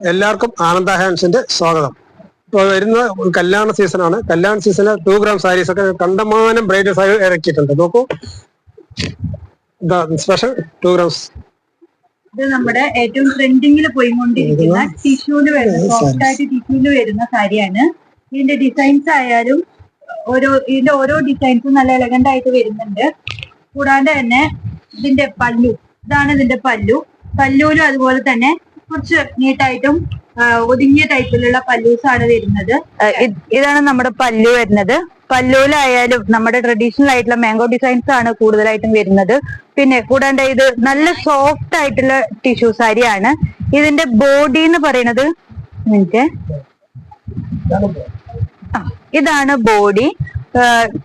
എല്ലാവർക്കും ആനന്ദ ഹാൻസിന്റെ സ്വാഗതം. ഇപ്പൊ വരുന്ന കല്യാണ സീസണാണ് കല്യാണ സീസണിൽ ടൂ ഗ്രാം സാരീസ് ഒക്കെ കണ്ടമാനം ബ്രൈഡൽ സാരി ഇറക്കിയിട്ടുണ്ട്. നോക്കൂ. സ്പെഷ്യൽ ടൂ ഗ്രാംസ് ഇത് നമ്മുടെ ഏറ്റവും ട്രെൻഡിങ്ങിൽ പോയിക്കൊണ്ടിരിക്കുന്ന ടിഷ്യൂൽ വരുന്ന സോഫ്റ്റ് ആയിട്ട് ടിഷ്യൂൽ വരുന്ന സാരിയാണ്. ഇതിന്റെ ഡിസൈൻസ് ആയാലും ഓരോ ഇതിന്റെ ഓരോ ഡിസൈൻസും നല്ല എലഗന്റ് ആയിട്ട് വരുന്നുണ്ട്. കൂടാതെ തന്നെ ഇതിന്റെ പല്ലു. ഇതാണ് ഇതിന്റെ പല്ലു. പല്ലുവിലും അതുപോലെ തന്നെ കുറച്ച് നീട്ടായിട്ടും ഒതുങ്ങിയ ടൈപ്പിലുള്ള പല്ലൂസ് ആണ് വരുന്നത് ഇതാണ് നമ്മുടെ പല്ലു വരുന്നത്. പല്ലുവിലായാലും നമ്മുടെ ട്രഡീഷണൽ ആയിട്ടുള്ള മാംഗോ ഡിസൈൻസ് ആണ് കൂടുതലായിട്ടും വരുന്നത്. പിന്നെ കൂടാണ്ട് ഇത് നല്ല സോഫ്റ്റ് ആയിട്ടുള്ള ടിഷ്യൂ സാരിയാണ് ഇതിന്റെ ബോഡി എന്ന് പറയുന്നത് ഇതാണ് ബോഡി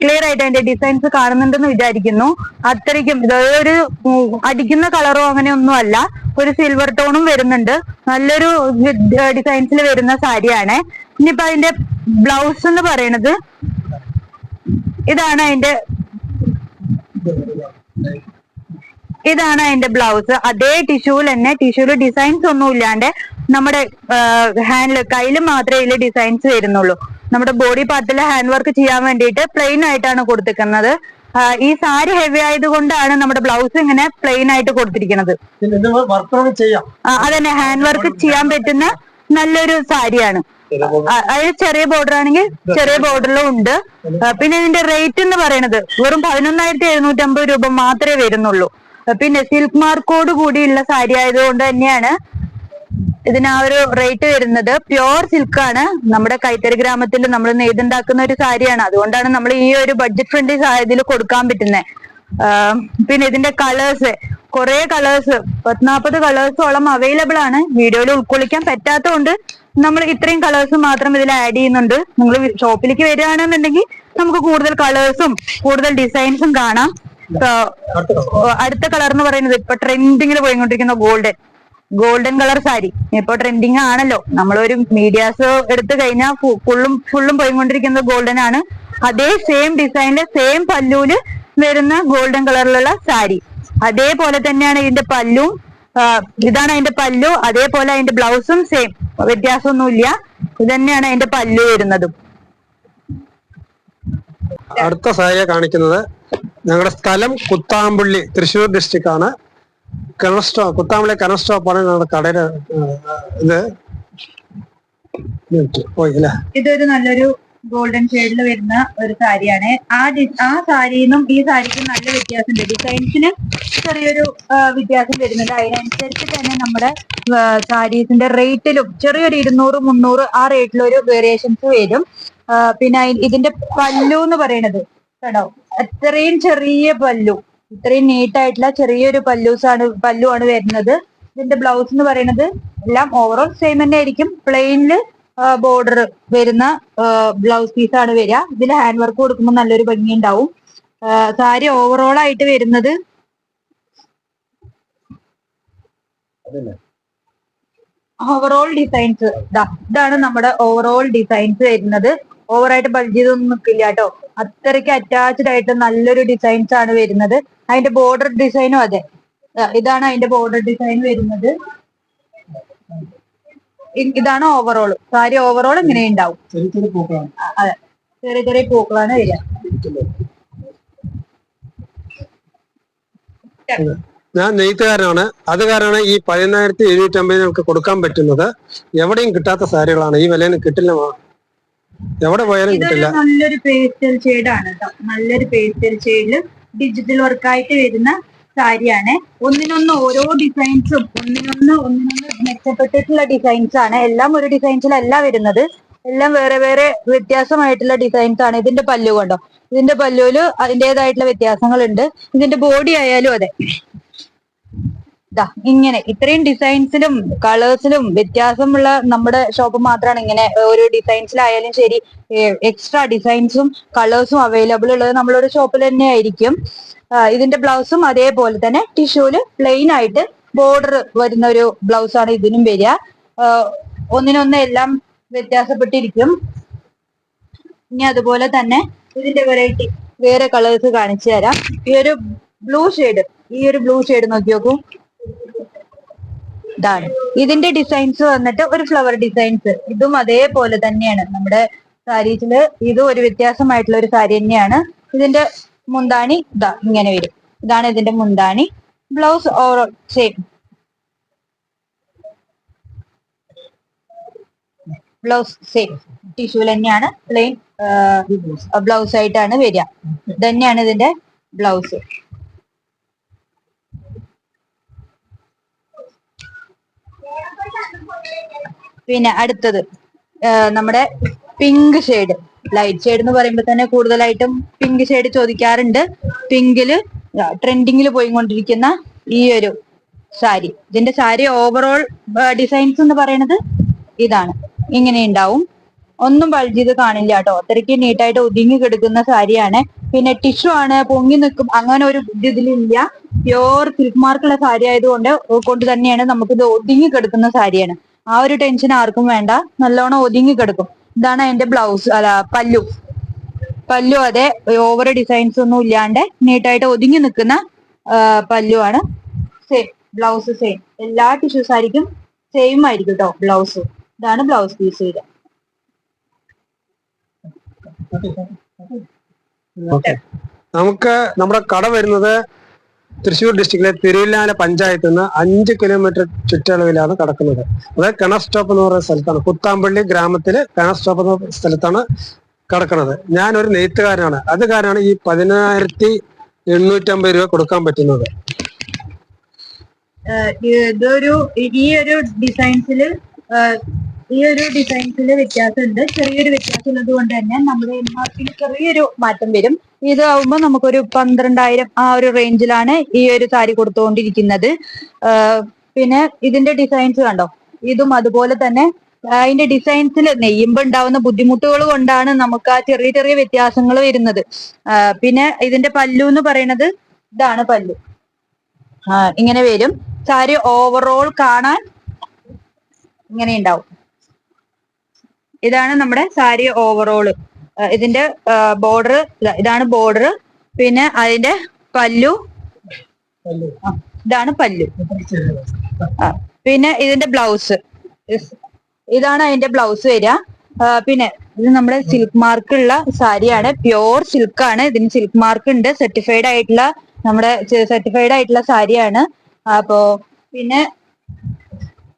ക്ലിയർ ആയിട്ട് അതിന്റെ ഡിസൈൻസ് കാണുന്നുണ്ടെന്ന് വിചാരിക്കുന്നു. അത്രയ്ക്കും ഒരു അടിക്കുന്ന കളറോ അങ്ങനെയൊന്നും അല്ല. ഒരു സിൽവർ ടോണും വരുന്നുണ്ട്. നല്ലൊരു ഡിസൈൻസിൽ വരുന്ന സാരിയാണ് ഇനിയിപ്പോ അതിന്റെ ബ്ലൗസ് എന്ന് പറയണത് ഇതാണ് അതിന്റെ ഇതാണ് അതിന്റെ ബ്ലൗസ് അതേ ടിഷ്യൂവിൽ തന്നെ ടിഷ്യൂൽ ഡിസൈൻസ് ഒന്നും ഇല്ലാണ്ട് നമ്മുടെ ഹാൻഡിൽ കയ്യിൽ മാത്രമേ ഇതിൽ ഡിസൈൻസ് വരുന്നുള്ളൂ. നമ്മുടെ ബോഡി പാർട്ടിൽ ഹാൻഡ് വർക്ക് ചെയ്യാൻ വേണ്ടിയിട്ട് പ്ലെയിൻ ആയിട്ടാണ് കൊടുത്തിരിക്കുന്നത്. ഈ സാരി ഹെവി ആയതുകൊണ്ടാണ് നമ്മുടെ ബ്ലൗസ് ഇങ്ങനെ പ്ലെയിൻ ആയിട്ട് കൊടുത്തിരിക്കുന്നത്. അതന്നെ ഹാൻഡ് വർക്ക് ചെയ്യാൻ പറ്റുന്ന നല്ലൊരു സാരിയാണ്. അതായത് അതിൽ ചെറിയ ബോർഡർ ആണെങ്കിൽ ചെറിയ ബോർഡറിലും ഉണ്ട്. പിന്നെ ഇതിന്റെ റേറ്റ് എന്ന് പറയുന്നത് വെറും പതിനൊന്നായിരത്തി എഴുന്നൂറ്റി അമ്പത് രൂപ മാത്രമേ വരുന്നുള്ളൂ. പിന്നെ സിൽക്ക് മാർക്കോട് കൂടിയുള്ള സാരി ആയതുകൊണ്ട് തന്നെയാണ് ഇതിന് ആ ഒരു റേറ്റ് വരുന്നത്. പ്യോർ സിൽക്ക് ആണ്. നമ്മുടെ കൈത്തറി ഗ്രാമത്തിൽ നമ്മൾ നെയ്തുണ്ടാക്കുന്ന ഒരു സാരിയാണ് അതുകൊണ്ടാണ് നമ്മൾ ഈ ഒരു ബഡ്ജറ്റ് ഫ്രണ്ട്ലി ഇതിൽ കൊടുക്കാൻ പറ്റുന്നത് പിന്നെ ഇതിന്റെ കളേഴ്സ് കുറെ കളേഴ്സ് പത്നാപ്പത് കളേഴ്സോളം അവൈലബിൾ ആണ്. വീഡിയോയിൽ ഉൾക്കൊള്ളിക്കാൻ പറ്റാത്തതുകൊണ്ട് നമ്മൾ ഇത്രയും കളേഴ്സ് മാത്രം ഇതിൽ ആഡ് ചെയ്യുന്നുണ്ട്. നിങ്ങൾ ഷോപ്പിലേക്ക് വരികയാണെന്നുണ്ടെങ്കിൽ നമുക്ക് കൂടുതൽ കളേഴ്സും കൂടുതൽ ഡിസൈൻസും കാണാം. അടുത്ത കളർ എന്ന് പറയുന്നത് ഇപ്പൊ ട്രെൻഡിങ്ങിൽ പോയിക്കൊണ്ടിരിക്കുന്ന ഗോൾഡൻ ഗോൾഡൻ കളർ സാരി ഇപ്പൊ ട്രെൻഡിങ് ആണല്ലോ. നമ്മളൊരു മീഡിയാസ് എടുത്തു കഴിഞ്ഞാൽ ഫുള്ളും ഫുള്ളും പോയിക്കൊണ്ടിരിക്കുന്നത് ഗോൾഡൻ ആണ്. അതേ സെയിം ഡിസൈനിൽ സെയിം പല്ലൂൽ വരുന്ന ഗോൾഡൻ കളറിലുള്ള സാരി അതേപോലെ തന്നെയാണ് ഇതിന്റെ പല്ലും ഇതാണ് അതിന്റെ പല്ലു അതേപോലെ അതിന്റെ ബ്ലൗസും സെയിം വ്യത്യാസമൊന്നുമില്ല. ഇത് തന്നെയാണ് അതിന്റെ പല്ലു വരുന്നതും. അടുത്ത സാരിയെ കാണിക്കുന്നത് ഞങ്ങളുടെ സ്ഥലം കുത്താമ്പുള്ളി തൃശ്ശൂർ ഡിസ്ട്രിക്റ്റ് ആണ്. കിണർ സ്റ്റോപ്പ് കനസ്റ്റോ കിണർ സ്റ്റോപ്പാണ് ആ, ഇത്. ഇതൊരു നല്ലൊരു ഗോൾഡൻ ഷെയ്ഡിൽ വരുന്ന ഒരു സാരിയാണ്. ആ ആ സാരിന്നും ഈ സാരിക്കും നല്ല വ്യത്യാസമുണ്ട്. ഡിസൈൻസിന് ചെറിയൊരു വ്യത്യാസം വരുന്നുണ്ട്. അതിനനുസരിച്ച് തന്നെ നമ്മുടെ സാരീസിന്റെ റേറ്റിലും ചെറിയൊരു ഇരുന്നൂറ് മുന്നൂറ് ആ റേറ്റിലൊരു വേരിയേഷൻസ് വരും. പിന്നെ ഇതിന്റെ പല്ലു എന്ന് പറയണത് കേട്ടോ അത്രയും ചെറിയ പല്ലു. ഇത്രയും നീറ്റ് ആയിട്ടുള്ള ചെറിയൊരു പല്ലൂസ് ആണ് പല്ലു ആണ് വരുന്നത്. ഇതിന്റെ ബ്ലൗസ് എന്ന് പറയുന്നത് എല്ലാം ഓവറോൾ സെയിം തന്നെ ആയിരിക്കും. പ്ലെയിനിൽ ബോർഡർ വരുന്ന ബ്ലൗസ് പീസ് ആണ് വരിക. ഇതിൽ ഹാൻഡ് വർക്ക് കൊടുക്കുമ്പോൾ നല്ലൊരു ഭംഗി ഉണ്ടാവും സാരി ഓവറോൾ ആയിട്ട് വരുന്നത് ഓവറോൾ ഡിസൈൻസ് ഇതാണ് നമ്മുടെ ഓവറോൾ ഡിസൈൻസ് വരുന്നത്. ഓവറായിട്ട് ബൾജ് ചെയ്തൊന്നും നിൽക്കില്ല കേട്ടോ. അത്രയ്ക്ക് അറ്റാച്ച്ഡ് ആയിട്ട് നല്ലൊരു ഡിസൈൻസ് ആണ് വരുന്നത്. അതിന്റെ ബോർഡർ ഡിസൈനും അതെ. ഇതാണ് അതിന്റെ ബോർഡർ ഡിസൈൻ വരുന്നത്. ഇതാണ് ഓവറോൾ സാരി ഓവറോൾ ഇങ്ങനെ ഉണ്ടാവും. ചെറിയ ചെറിയ പൂക്കളാണ്. അതെ. ചെറിയ ചെറിയ പൂക്കളാണ് വരിക. ഞാൻ നെയ്ത്തുകാരനാണ്. അത് കാരണം ഈ പതിനായിരത്തി എഴുന്നൂറ്റി അമ്പത് നമുക്ക് കൊടുക്കാൻ പറ്റുന്നത്. എവിടെയും കിട്ടാത്ത സാരികളാണ്. ഈ വിലയിൽ കിട്ടില്ല. എവിടെ പോയാലും കിട്ടില്ല. നല്ലൊരു പേസ്റ്റൽ ഷെയ്ഡ് ആണ് കേട്ടോ നല്ലൊരു പേസ്റ്റൽ ഷെയ്ഡിൽ ഡിജിറ്റൽ വർക്ക് ആയിട്ട് വരുന്ന സാരിയാണ്. ഒന്നിനൊന്ന് ഓരോ ഡിസൈൻസും ഒന്നിനൊന്ന് ഒന്നിനൊന്ന് മെച്ചപ്പെട്ടിട്ടുള്ള ഡിസൈൻസ് ആണ്. എല്ലാം ഒരു ഡിസൈൻസിലല്ല വരുന്നത്. എല്ലാം വേറെ വേറെ വ്യത്യാസമായിട്ടുള്ള ഡിസൈൻസ് ആണ് ഇതിന്റെ പല്ലു കണ്ടോ. ഇതിന്റെ പല്ലുവിൽ അതിന്റെതായിട്ടുള്ള വ്യത്യാസങ്ങളുണ്ട്. ഇതിന്റെ ബോഡി ആയാലും അതെ. ദാ ഇങ്ങനെ ഇത്രയും ഡിസൈൻസിലും കളേഴ്സിലും വ്യത്യാസമുള്ള നമ്മുടെ ഷോപ്പ് മാത്രമാണ് ഇങ്ങനെ ഒരു ഡിസൈൻസിലായാലും ശരി എക്സ്ട്രാ ഡിസൈൻസും കളേഴ്സും അവൈലബിൾ ഉള്ളത് നമ്മളൊരു ഷോപ്പിൽ തന്നെ ആയിരിക്കും. ഇതിന്റെ ബ്ലൗസും അതേപോലെ തന്നെ ടിഷ്യൂൽ പ്ലെയിൻ ആയിട്ട് ബോർഡർ വരുന്ന ഒരു ബ്ലൗസ് ആണ് ഇതിനും വരിക. ഒന്നിനൊന്ന് എല്ലാം വ്യത്യാസപ്പെട്ടിരിക്കും. ഇനി അതുപോലെ തന്നെ ഇതിന്റെ വെറൈറ്റി വേറെ കളേഴ്സ് കാണിച്ചു തരാം. ഈ ഒരു ബ്ലൂ ഷെയ്ഡ് ഈ ഒരു ബ്ലൂ ഷെയ്ഡ് നോക്കി നോക്കൂ. ഇതാണ് ഇതിന്റെ ഡിസൈൻസ് വന്നിട്ട് ഒരു ഫ്ലവർ ഡിസൈൻസ് ഇതും അതേപോലെ തന്നെയാണ്. നമ്മുടെ സാരീസിൽ ഇതും ഒരു വ്യത്യാസമായിട്ടുള്ള ഒരു സാരി തന്നെയാണ്. ഇതിന്റെ മുന്താണി ഇതാ ഇങ്ങനെ വരും. ഇതാണ് ഇതിന്റെ മുന്താണി. Blouse or same blouse same tissue തന്നെയാണ് പ്ലെയിൻ ബ്ലൗസ് ആയിട്ടാണ് വരിക. തന്നെയാണ് ഇതിന്റെ ബ്ലൗസ് പിന്നെ അടുത്തത് നമ്മുടെ പിങ്ക് ഷെയ്ഡ് ലൈറ്റ് ഷെയ്ഡ് എന്ന് പറയുമ്പോൾ തന്നെ കൂടുതലായിട്ടും പിങ്ക് ഷെയ്ഡ് ചോദിക്കാറുണ്ട്. പിങ്കിൽ ട്രെൻഡിങ്ങിൽ പോയിക്കൊണ്ടിരിക്കുന്ന ഈ ഒരു സാരി. ഇതിന്റെ സാരി ഓവറോൾ ഡിസൈൻസ് എന്ന് പറയുന്നത് ഇതാണ്. ഇങ്ങനെ ഉണ്ടാവും. ഒന്നും ബൾജ് കാണില്ല കേട്ടോ. അത്രയ്ക്ക് നീട്ടായിട്ട് ഒതുങ്ങി കിടക്കുന്ന സാരിയാണ്. പിന്നെ ടിഷ്യൂ ആണ് പൊങ്ങി നിൽക്കും. അങ്ങനെ ഒരു ഇത് ഇതിലില്ല പ്യോർ സിൽക്ക് മാർക്കുള്ള സാരി ആയതുകൊണ്ട് കൊണ്ട് തന്നെയാണ് നമുക്കിത് ഒതുങ്ങി കിടക്കുന്ന സാരിയാണ്. ആ ഒരു ടെൻഷൻ ആർക്കും വേണ്ട. നല്ലോണം ഒതുങ്ങി കിടക്കും. ഇതാണ് അതിന്റെ ബ്ലൗസ് അല്ല പല്ലു. പല്ലു അതെ ഓവർ ഡിസൈൻസ് ഒന്നും ഇല്ലാണ്ട് നീട്ടായിട്ട് ഒതുങ്ങി നിൽക്കുന്ന പല്ലു ആണ് സെയിം ബ്ലൗസ് സെയിം എല്ലാ ടിഷ്യൂസ് സാരിക്കും സെയിം ആയിരിക്കും കേട്ടോ ബ്ലൗസ് ഇതാണ് ബ്ലൗസ് പീസ് ചെയ്ത് നമുക്ക് നമ്മുടെ കട വരുന്നത് തൃശ്ശൂർ ഡിസ്ട്രിക്റ്റിലെ തിരുവില്ലാല പഞ്ചായത്തിൽ നിന്ന് അഞ്ച് കിലോമീറ്റർ ചുറ്റളവിലാണ് കിടക്കുന്നത്. അതായത് കിണർ സ്റ്റോപ്പ് എന്ന് പറയുന്ന സ്ഥലത്താണ്. കുത്താമ്പള്ളി ഗ്രാമത്തിൽ കിണർ സ്റ്റോപ്പ് എന്ന സ്ഥലത്താണ് ഞാൻ ഒരു നെയ്ത്തുകാരനാണ്. അത് കാരണമാണ് ഈ പതിനായിരത്തി എണ്ണൂറ്റമ്പത് രൂപ കൊടുക്കാൻ പറ്റുന്നത്. ഇതൊരു ഈ ഒരു ഡിസൈൻസിൽ ഈ ഒരു ഡിസൈൻസിൽ വ്യത്യാസമുണ്ട്. ചെറിയൊരു വ്യത്യാസം ഉള്ളത് കൊണ്ട് തന്നെ നമ്മുടെ എം ആർ പിയിൽ ചെറിയൊരു മാറ്റം വരും. ഇത് ആവുമ്പോൾ നമുക്കൊരു പന്ത്രണ്ടായിരം ആ ഒരു റേഞ്ചിലാണ് ഈ ഒരു സാരി കൊടുത്തുകൊണ്ടിരിക്കുന്നത് പിന്നെ ഇതിന്റെ ഡിസൈൻസ് കണ്ടോ? ഇതും അതുപോലെ തന്നെ അതിന്റെ ഡിസൈൻസിൽ നെയ്യുമ്പോ ഉണ്ടാവുന്ന ബുദ്ധിമുട്ടുകൾ കൊണ്ടാണ് നമുക്ക് ആ ചെറിയ ചെറിയ വ്യത്യാസങ്ങൾ വരുന്നത്. പിന്നെ ഇതിന്റെ പല്ലു എന്ന് പറയുന്നത് ഇതാണ് പല്ലു. ഇങ്ങനെ വരും. സാരി ഓവറോൾ കാണാൻ ഇങ്ങനെ ഉണ്ടാവും. ഇതാണ് നമ്മുടെ സാരി ഓവറോൾ ഇതിന്റെ ബോർഡർ ഇതാണ് ബോർഡർ പിന്നെ അതിന്റെ പല്ലു. ഇതാണ് പല്ലു. പിന്നെ ഇതിന്റെ ബ്ലൗസ് ഇതാണ് അതിന്റെ ബ്ലൗസ് വരിക. പിന്നെ ഇത് നമ്മുടെ സിൽക്ക് മാർക്ക് ഉള്ള സാരിയാണ്. പ്യോർ സിൽക്ക് ആണ്. ഇതിന് സിൽക്ക് മാർക്ക് ഉണ്ട്. സർട്ടിഫൈഡ് ആയിട്ടുള്ള നമ്മുടെ സർട്ടിഫൈഡ് ആയിട്ടുള്ള സാരിയാണ്. അപ്പോ പിന്നെ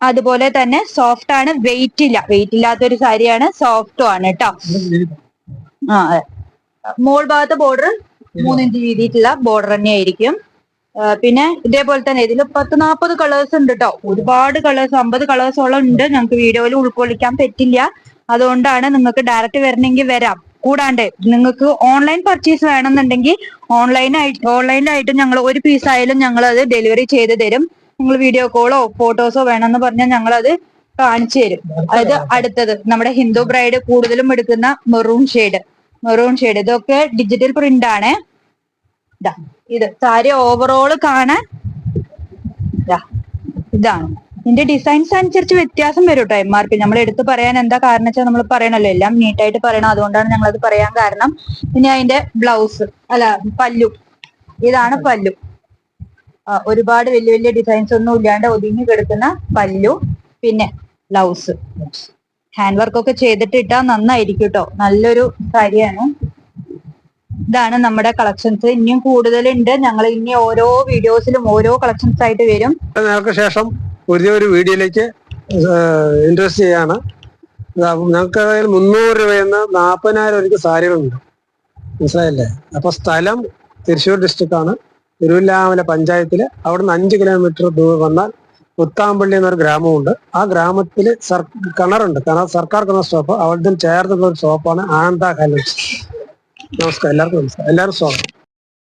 അതുപോലെ തന്നെ സോഫ്റ്റ് ആണ് വെയിറ്റ് ഇല്ല. വെയിറ്റ് ഇല്ലാത്ത ഒരു സാരിയാണ് സോഫ്റ്റും ആണ് കേട്ടോ ആ മോൾ ഭാഗത്ത് ബോർഡർ മൂന്നിഞ്ച് വീതിയിട്ടുള്ള ബോർഡർ തന്നെ ആയിരിക്കും പിന്നെ ഇതേപോലെ തന്നെ ഇതിൽ പത്ത് നാൽപ്പത് കളേഴ്സ് ഉണ്ട് കേട്ടോ ഒരുപാട് കളേഴ്സ് അമ്പത് കളേഴ്സോളം ഉണ്ട്. ഞങ്ങൾക്ക് വീഡിയോയിൽ ഉൾക്കൊള്ളിക്കാൻ പറ്റില്ല. അതുകൊണ്ടാണ് നിങ്ങൾക്ക് ഡയറക്റ്റ് വരണമെങ്കിൽ വരാം. കൂടാണ്ട് നിങ്ങൾക്ക് ഓൺലൈൻ പർച്ചേസ് വേണമെന്നുണ്ടെങ്കിൽ ഓൺലൈനായിട്ട് ഓൺലൈനിലായിട്ട് ഞങ്ങൾ ഒരു പീസ് ആയാലും ഞങ്ങൾ അത് ഡെലിവറി ചെയ്ത് തരും. നിങ്ങൾ വീഡിയോ കോളോ ഫോട്ടോസോ വേണമെന്ന് പറഞ്ഞാൽ ഞങ്ങൾ അത് കാണിച്ചു തരും. അതായത് അടുത്തത് നമ്മുടെ ഹിന്ദു ബ്രൈഡ് കൂടുതലും എടുക്കുന്ന മെറൂൺ ഷെയ്ഡ് മെറൂൺ ഷെയ്ഡ് ഇതൊക്കെ ഡിജിറ്റൽ പ്രിന്റ് ആണ്. ഇതാ സാരി ഓവറോൾ കാണാൻ ഇതാ ഇതാണ്. ഇതിന്റെ ഡിസൈൻസ് അനുസരിച്ച് വ്യത്യാസം വരും കേട്ടോ എം ആർ പി നമ്മൾ എടുത്ത് പറയാൻ എന്താ കാരണം വെച്ചാൽ നമ്മൾ പറയണല്ലോ എല്ലാം നീറ്റായിട്ട് പറയണം. അതുകൊണ്ടാണ് ഞങ്ങൾ അത് പറയാൻ കാരണം. പിന്നെ അതിന്റെ ബ്ലൗസ് അല്ല പല്ലു. ഇതാണ് പല്ലു. ഒരുപാട് വലിയ വലിയ ഡിസൈൻസ് ഒന്നും ഇല്ലാണ്ട് ഒതുങ്ങി കിടക്കുന്ന പല്ലു പിന്നെ ബ്ലൗസ് ഹാൻഡ് വർക്ക് ഒക്കെ ചെയ്തിട്ട് ഇട്ടാൽ നന്നായിരിക്കും കേട്ടോ നല്ലൊരു കാര്യമാണ്. ഇതാണ് നമ്മുടെ കളക്ഷൻസ് ഇനിയും കൂടുതലുണ്ട്. ഞങ്ങൾ ഇനി ഓരോ വീഡിയോസിലും ഓരോ കളക്ഷൻസ് ആയിട്ട് വരും. ഞങ്ങൾക്ക് ശേഷം പുതിയൊരു വീഡിയോയിലേക്ക് ഇൻട്രസ്റ്റ് ചെയ്യാണ്. ഞങ്ങൾക്ക് മുന്നൂറ് രൂപയെന്ന് നാൽപ്പതിനായിരം രൂപയ്ക്ക് സാരികളുണ്ട്. മനസ്സിലായില്ലേ? അപ്പൊ സ്ഥലം തൃശ്ശൂർ ഡിസ്ട്രിക്റ്റ് ആണ്. തിരുവല്ലാമല പഞ്ചായത്തിൽ അവിടുന്ന് അഞ്ച് കിലോമീറ്റർ ദൂരം വന്നാൽ പുത്താമ്പള്ളി എന്നൊരു ഗ്രാമമുണ്ട്. ആ ഗ്രാമത്തിൽ കിണറുണ്ട്. കിണർ സർക്കാർ കിണർ സ്റ്റോപ്പ്. അവിടുന്ന് ചേർന്നുള്ള ഒരു സ്റ്റോപ്പാണ് ആനന്ദ ഹലൻസ് നമസ്കാരം. എല്ലാവർക്കും നമസ്കാരം. എല്ലാവരും സ്വാഗതം.